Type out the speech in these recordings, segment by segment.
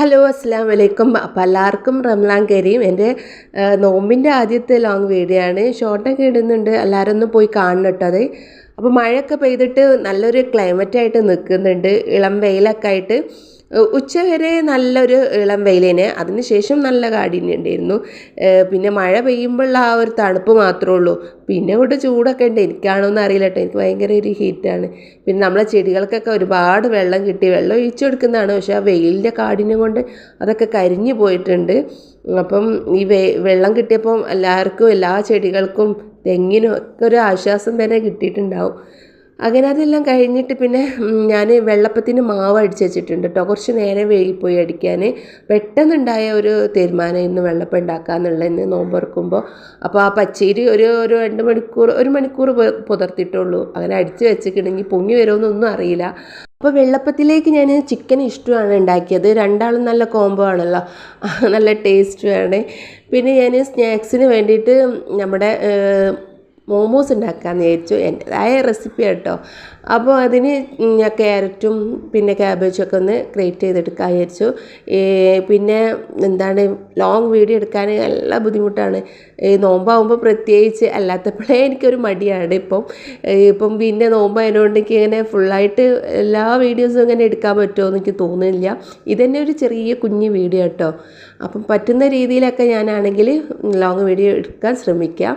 Hello അസ്സാം വലൈക്കും അപ്പോൾ എല്ലാവർക്കും റംലാൻ കരീം. എന്റെ നോമ്പിന്റെ ആദ്യത്തെ ലോങ് വീഡിയോ ആണ്. ഷോർട്ടൊക്കെ ഇടുന്നുണ്ട്. എല്ലാവരും ഒന്ന് പോയി കാണണം കേട്ടോ അത്. അപ്പോൾ മഴയൊക്കെ പെയ്തിട്ട് നല്ലൊരു ക്ലൈമറ്റായിട്ട് നിൽക്കുന്നുണ്ട്. ഇളം വെയിലൊക്കെ ആയിട്ട്. ഉച്ച വരെ നല്ലൊരു ഇളം വെയിലിന്. അതിനുശേഷം നല്ല കാഠിന്യം ഉണ്ടായിരുന്നു. പിന്നെ മഴ പെയ്യുമ്പോഴുള്ള ആ ഒരു തണുപ്പ് മാത്രമേ ഉള്ളൂ. പിന്നെ ഇവിടെ ചൂടൊക്കെ ഉണ്ട്. എനിക്കാണോ എന്ന് അറിയില്ല കേട്ടോ. എനിക്ക് ഭയങ്കര ഒരു ഹീറ്റാണ് പിന്നെ നമ്മളെ ചെടികൾക്കൊക്കെ ഒരുപാട് വെള്ളം കിട്ടി. വെള്ളം ഒഴിച്ചു കൊടുക്കുന്നതാണ്. പക്ഷേ ആ വെയിലിന്റെ കാഠിന്യം കൊണ്ട് അതൊക്കെ കരിഞ്ഞു പോയിട്ടുണ്ട്. അപ്പം ഈ വെ വെള്ളം കിട്ടിയപ്പം എല്ലാവർക്കും എല്ലാ ചെടികൾക്കും തെങ്ങിനും ഒക്കെ ഒരു ആശ്വാസം തന്നെ കിട്ടിയിട്ടുണ്ടാവും. അങ്ങനെ അതെല്ലാം കഴിഞ്ഞിട്ട് പിന്നെ ഞാൻ വെള്ളപ്പത്തിന് മാവ് അടിച്ച് വെച്ചിട്ടുണ്ട് കേട്ടോ കുറച്ച് നേരം വൈകിപ്പോയി അടിക്കാൻ പെട്ടെന്നുണ്ടായ ഒരു തീരുമാനം ഇന്ന് വെള്ളപ്പം ഉണ്ടാക്കാന്നുള്ള ഇന്ന് നോമ്പുറക്കുമ്പോൾ അപ്പോൾ ആ പച്ചരി ഒരു ഒരു രണ്ട് മണിക്കൂർ ഒരു മണിക്കൂർ പുതർത്തിയിട്ടുള്ളൂ അങ്ങനെ അടിച്ച് വെച്ചിട്ടുണ്ടെങ്കിൽ പൊങ്ങി വരുമെന്നൊന്നും അറിയില്ല. അപ്പോൾ വെള്ളപ്പത്തിലേക്ക് ഞാൻ ചിക്കൻ ഇഷ്ടമാണ് ഉണ്ടാക്കിയത്. രണ്ടാളും നല്ല കോംബോ ആണല്ലോ. നല്ല ടേസ്റ്റുമാണ് പിന്നെ ഞാൻ സ്നാക്സിന് വേണ്ടിയിട്ട് നമ്മുടെ മോമോസ് ഉണ്ടാക്കാമെന്ന് വിചാരിച്ചു. എന്റെതായ റെസിപ്പി കേട്ടോ അപ്പോൾ അതിന് ഞാൻ ക്യാരറ്റും പിന്നെ ക്യാബേജും ഒക്കെ ഒന്ന് ക്രിയേറ്റ് ചെയ്തെടുക്കാൻ വിചാരിച്ചു. പിന്നെ എന്താണ് ലോങ് വീഡിയോ എടുക്കാൻ നല്ല ബുദ്ധിമുട്ടാണ്. ഈ നോമ്പാകുമ്പോൾ പ്രത്യേകിച്ച് അല്ലാത്തപ്പോഴേ എനിക്കൊരു മടിയാണ് ഇപ്പം. ഇപ്പം പിന്നെ നോമ്പായതുകൊണ്ട് എനിക്ക് ഇങ്ങനെ ഫുള്ളായിട്ട് എല്ലാ വീഡിയോസും ഇങ്ങനെ എടുക്കാൻ പറ്റുമോ എന്ന് എനിക്ക് തോന്നുന്നില്ല. ഇതന്നെ ഒരു ചെറിയ കുഞ്ഞ് വീഡിയോ കേട്ടോ അപ്പം പറ്റുന്ന രീതിയിലൊക്കെ ഞാനാണെങ്കിൽ ലോങ് വീഡിയോ എടുക്കാൻ ശ്രമിക്കാം.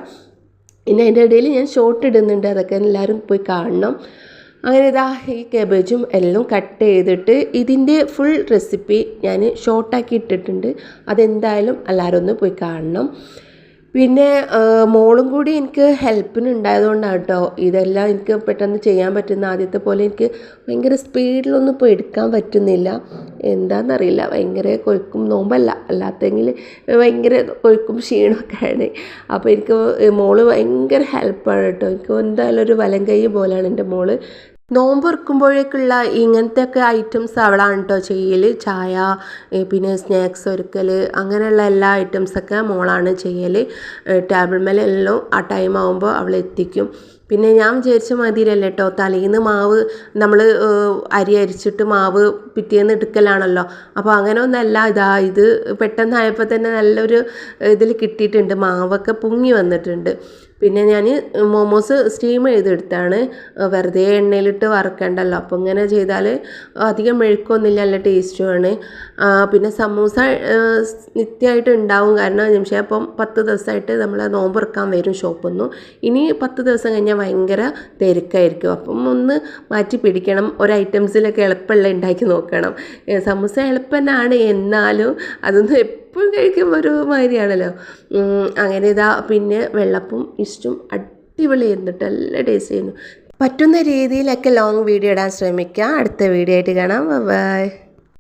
പിന്നെ അതിന്റെ ഇടയിൽ ഞാൻ ഷോർട്ട് ഇടുന്നുണ്ട്. അതൊക്കെ എല്ലാവരും പോയി കാണണം. അങ്ങനെ ഇതാ ഈ കേബേജും എല്ലാം കട്ട് ചെയ്തിട്ട് ഇതിന്റെ ഫുൾ റെസിപ്പി ഞാൻ ഷോർട്ടാക്കി ഇട്ടിട്ടുണ്ട്. അതെന്തായാലും എല്ലാവരും ഒന്ന് പോയി കാണണം. പിന്നെ മോളും കൂടി എനിക്ക് ഹെൽപ്പിന് ഉണ്ടായതുകൊണ്ടാണ് കേട്ടോ ഇതെല്ലാം എനിക്ക് പെട്ടെന്ന് ചെയ്യാൻ പറ്റുന്ന ആദ്യത്തെ പോലെ എനിക്ക് ഭയങ്കര സ്പീഡിലൊന്നും ഇപ്പോൾ എടുക്കാൻ പറ്റുന്നില്ല. എന്താണെന്നറിയില്ല ഭയങ്കര കൊഴുക്കും നോമ്പല്ല. അല്ലാത്തെങ്കിൽ ഭയങ്കര കൊഴുക്കും ക്ഷീണമൊക്കെയാണ്. അപ്പോൾ എനിക്ക് മോൾ ഭയങ്കര ഹെൽപ്പാണ് കേട്ടോ എനിക്ക് എന്തായാലും ഒരു വലം കൈ പോലെയാണ് എന്റെ മോൾ. നോമ്പ് ഇങ്ങനത്തെ ഇങ്ങനത്തെയൊക്കെ ഐറ്റംസ് അവളാണ് കേട്ടോ ചെയ്യൽ ചായ പിന്നെ സ്നാക്സ് ഒരുക്കൽ അങ്ങനെയുള്ള എല്ലാ ഐറ്റംസൊക്കെ മോളാണ് ചെയ്യൽ ടേബിൾ മേലെല്ലാം ആ ടൈം ആകുമ്പോൾ അവൾ എത്തിക്കും. പിന്നെ ഞാൻ വിചാരിച്ച മാതിരിയല്ല കേട്ടോ തലേന്ന് മാവ് നമ്മൾ അരി അരിച്ചിട്ട് മാവ് പിറ്റേന്ന് എടുക്കലാണല്ലോ. അപ്പോൾ അങ്ങനെ ഒന്നല്ല ഇതാ ഇത് പെട്ടെന്നായപ്പോൾ തന്നെ നല്ലൊരു ഇതിൽ കിട്ടിയിട്ടുണ്ട്. മാവൊക്കെ പൊങ്ങി വന്നിട്ടുണ്ട്. പിന്നെ ഞാൻ മോമോസ് സ്റ്റീം ചെയ്തെടുത്താണ്. വെറുതെ എണ്ണയിലിട്ട് വറക്കണ്ടല്ലോ. അപ്പോൾ ഇങ്ങനെ ചെയ്താൽ അധികം മെഴുക്കൊന്നുമില്ല നല്ല ടേസ്റ്റുമാണ്. പിന്നെ സമൂസ നിത്യമായിട്ട് ഉണ്ടാവും കാരണം നിമിഷം അപ്പം പത്ത് ദിവസമായിട്ട് നമ്മൾ നോമ്പ് തുറക്കാൻ വരും ഷോപ്പിൽ ഇനി പത്ത് ദിവസം കഴിഞ്ഞാൽ ഭയങ്കര തിരക്കായിരിക്കും. അപ്പം ഒന്ന് മാറ്റി പിടിക്കണം. ഒരു ഐറ്റംസിലൊക്കെ എളുപ്പമുള്ള ഉണ്ടാക്കി നോക്കണം. സമൂസ എളുപ്പം തന്നെയാണ് എന്നാലും അതൊന്നും എപ്പോഴും കഴിക്കുമ്പോൾ ഒരു മാതിരിയാണല്ലോ. അങ്ങനെ ഇതാ പിന്നെ വെള്ളപ്പും ഇഷ്ടും അടിപൊളി ഇരുന്നിട്ട് നല്ല ടേസ്റ്റ് ചെയ്യുന്നു പറ്റുന്ന രീതിയിലൊക്കെ ലോങ് വീഡിയോ ഇടാൻ ശ്രമിക്കാം. അടുത്ത വീഡിയോ ആയിട്ട് കാണാം. ബൈ